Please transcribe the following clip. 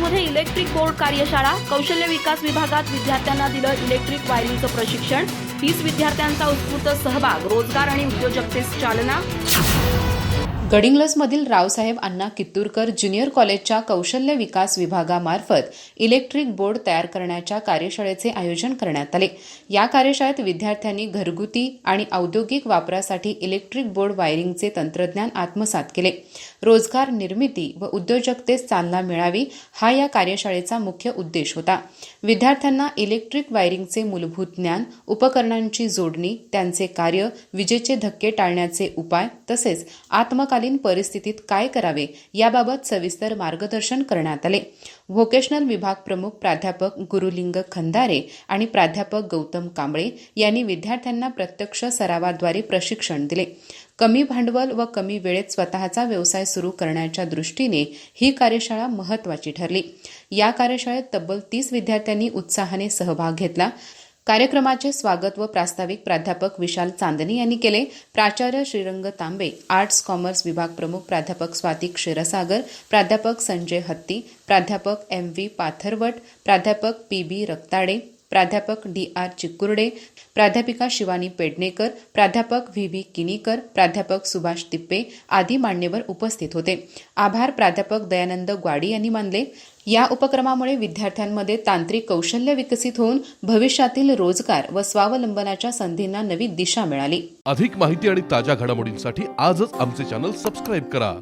मध्ये electric board कार्यशाळा कौशल्य विकास विभागात विद्यार्थ्यांना दिलं इलेक्ट्रिक वायरिंगचं प्रशिक्षण. तीस विद्यार्थ्यांचा उत्स्फूर्त सहभाग रोजगार आणि उद्योजकतेस चालना. गडिंग्लजमधील रावसाहेब अण्णा कित्तूरकर ज्युनियर कॉलेजच्या कौशल्य विकास विभागामार्फत इलेक्ट्रिक बोर्ड तयार करण्याच्या कार्यशाळेचे आयोजन करण्यात आले. या कार्यशाळेत विद्यार्थ्यांनी घरगुती आणि औद्योगिक वापरासाठी इलेक्ट्रिक बोर्ड वायरिंगचे तंत्रज्ञान आत्मसात केले. रोजगार निर्मिती व उद्योजकतेस चालना मिळावी हा या कार्यशाळेचा मुख्य उद्देश होता. विद्यार्थ्यांना इलेक्ट्रिक वायरिंगचे मूलभूत ज्ञान उपकरणांची जोडणी त्यांचे कार्य विजेचे धक्के टाळण्याचे उपाय तसेच आत्मकालीन परिस्थितीत काय करावे याबाबत सविस्तर मार्गदर्शन करण्यात आले. व्होकेशनल विभाग प्रमुख प्राध्यापक गुरुलिंग खंदारे आणि प्राध्यापक गौतम कांबळे यांनी विद्यार्थ्यांना प्रत्यक्ष सरावाद्वारे प्रशिक्षण दिले. कमी भांडवल व कमी वेळेत स्वतःचा व्यवसाय सुरू करण्याच्या दृष्टीने ही कार्यशाळा महत्वाची ठरली. या कार्यशाळेत तब्बल तीस विद्यार्थ्यांनी उत्साहाने सहभाग घेतला. कार्यक्रमाचे स्वागत व प्रास्ताविक प्राध्यापक विशाल चांदणी यांनी केले. प्राचार्य श्रीरंग तांबे आर्ट्स कॉमर्स विभाग प्रमुख प्राध्यापक स्वाती क्षीरसागर प्राध्यापक संजय हत्ती प्राध्यापक एम व्ही पाथरवट प्राध्यापक पी बी रक्ताडे प्राध्यापक डी आर चिकुर्डे प्राध्यापिका शिवानी पेडणेकर प्राध्यापक व्ही व्ही किनीकर प्राध्यापक सुभाष तिप्पे आदी मान्यवर उपस्थित होते. आभार प्राध्यापक दयानंद ग्वाडी यांनी मानले. या उपक्रमामुळे विद्यार्थ्यांमध्ये तांत्रिक कौशल्य विकसित होऊन भविष्यातील रोजगार व स्वावलंबनाच्या संधींना नवी दिशा मिळाली. अधिक माहिती आणि ताज्या घडामोडींसाठी आजच आमचे चॅनल सबस्क्राईब करा.